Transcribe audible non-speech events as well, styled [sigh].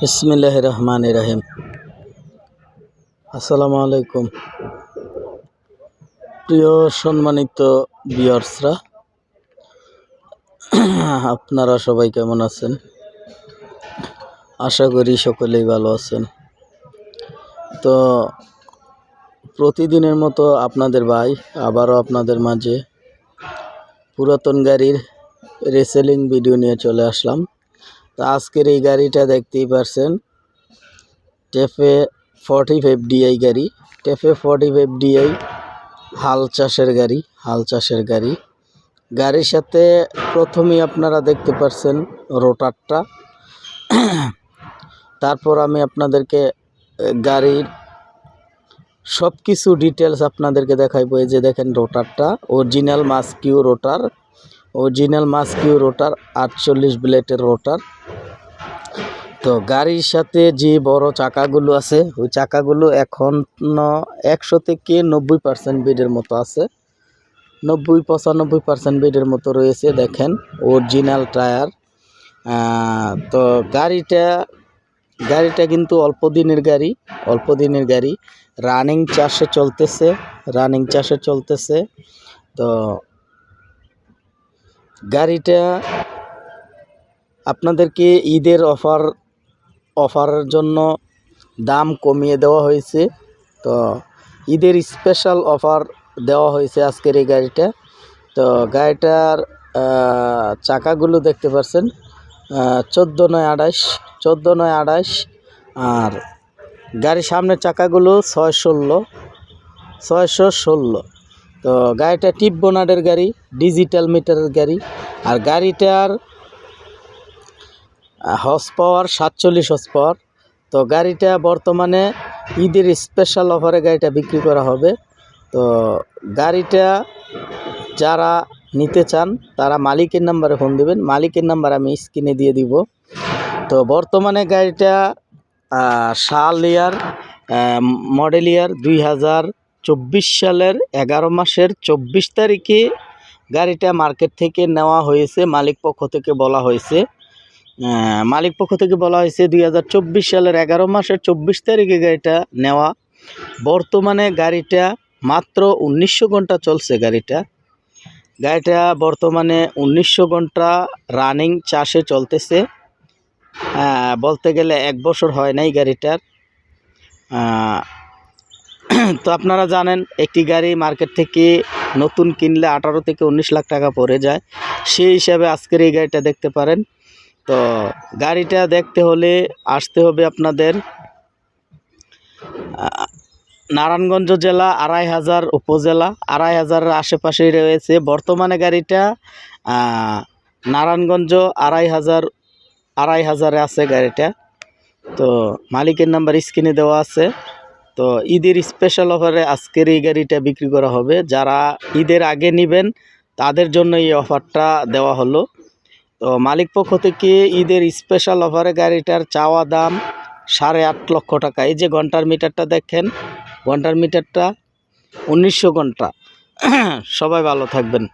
বিসমিল্লাহ রহমান রহিম আসসালামু আলাইকুম প্রিয় সম্মানিত বিয়ার্সরা আপনারা সবাই কেমন আছেন? আশা করি সকলেই ভালো আছেন। তো প্রতিদিনের মতো আপনাদের ভাই, আবারও আপনাদের মাঝে পুরাতন গাড়ির রেসেলিং ভিডিও নিয়ে চলে আসলাম। তো আজকের এই গাড়িটা দেখতেই পারছেন। টেফে ফর্টি ফাইভ ডিআই গাড়ি। টেফে ফর্টি ফাইভ ডিআই হাল চাষের গাড়ি, হাল চাষের গাড়ি। গাড়ির সাথে প্রথমেই আপনারা দেখতে পারছেন রোটারটা। তারপর আমি আপনাদেরকে গাড়ির সব কিছু ডিটেলস আপনাদেরকে দেখাইবো। এই যে দেখেন রোটারটা অরিজিনাল মাস্কিউ রোটার অরিজিনাল মাস্কিউ রোটার আটচল্লিশ ব্লেটের রোটার তো গাড়ির সাথে যে বড় চাকাগুলো আছে, ওই চাকাগুলো এখন একশো থেকে নব্বই পার্সেন্ট বেডের মতো আছে। নব্বই, পঁচানব্বই পার্সেন্ট বেডের মতো রয়েছে, দেখেন অরিজিনাল টায়ার তো গাড়িটা গাড়িটা কিন্তু অল্প দিনের গাড়ি, অল্প দিনের গাড়ি। রানিং চাষে চলতেছে, রানিং চাষে চলতেছে। তো গাড়িটা আপনাদেরকে ঈদের অফার অফারের জন্য দাম কমিয়ে দেওয়া হয়েছে। তো ঈদের স্পেশাল অফার দেওয়া হয়েছে আজকের এই গাড়িটা। তো গাড়িটার চাকাগুলো দেখতে পাচ্ছেন চোদ্দ নয় আঠাশ, চোদ্দ নয় আঠাশ, আর গাড়ির সামনের চাকাগুলো ছয় ষোলো ছয়শো ষোলো। তো গাড়িটা টিপ বোনাডের গাড়ি, ডিজিটাল মিটারের গাড়ি, আর গাড়িটার হর্স পাওয়ার সাতচল্লিশ হর্স পাওয়ার তো গাড়িটা বর্তমানে ঈদের স্পেশাল অফারে গাড়িটা বিক্রি করা হবে। তো গাড়িটা যারা নিতে চান, তারা মালিকের নাম্বারে ফোন দেবেন। মালিকের নাম্বার আমি স্ক্রিনে দিয়ে দিব। তো বর্তমানে গাড়িটা সাল ইয়ার মডেল ইয়ার দুই হাজার চব্বিশ সালের এগারো মাসের চব্বিশ তারিখে গাড়িটা মার্কেট থেকে নেওয়া হয়েছে, মালিক পক্ষ থেকে বলা হয়েছে। মালিক পক্ষ থেকে বলা হয়েছে দুই হাজার চব্বিশ সালের এগারো মাসের চব্বিশ তারিখে গাড়িটা নেওয়া। বর্তমানে গাড়িটা মাত্র উনিশশো ঘণ্টা চলছে গাড়িটা। গাড়িটা বর্তমানে উনিশশো ঘণ্টা রানিং চাষে চলতেছে। বলতে গেলে এক বছর হয় নাই গাড়িটার। তো আপনারা জানেন, একটি গাড়ি মার্কেট থেকে নতুন কিনলে আঠারো থেকে উনিশ লাখ টাকা পড়ে যায়। সেই হিসাবে আজকের এই গাড়িটা দেখতে পারেন। তো গাড়িটা দেখতে হলে আসতে হবে আপনাদের নারায়ণগঞ্জ জেলা আড়াই হাজার উপজেলা আড়াই হাজারের আশেপাশেই রয়েছে। বর্তমানে গাড়িটা নারায়ণগঞ্জ আড়াই হাজার আড়াই হাজারে আছে গাড়িটা। তো মালিকের নাম্বার স্ক্রিনে দেওয়া আছে। তো ঈদের স্পেশাল অফারে আজকের এই গাড়িটা বিক্রি করা হবে। যারা ঈদের আগে নেবেন, তাদের জন্য এই অফারটা দেওয়া হলো। তো মালিক পক্ষ থেকে ঈদের স্পেশাল অফারে গাড়িটার চাওয়া দাম সাড়ে আট লক্ষ টাকা। এই যে ঘণ্টার মিটারটা দেখেন, ঘণ্টার মিটারটা উনিশশো ঘণ্টা। [clears throat] সবাই ভালো থাকবেন।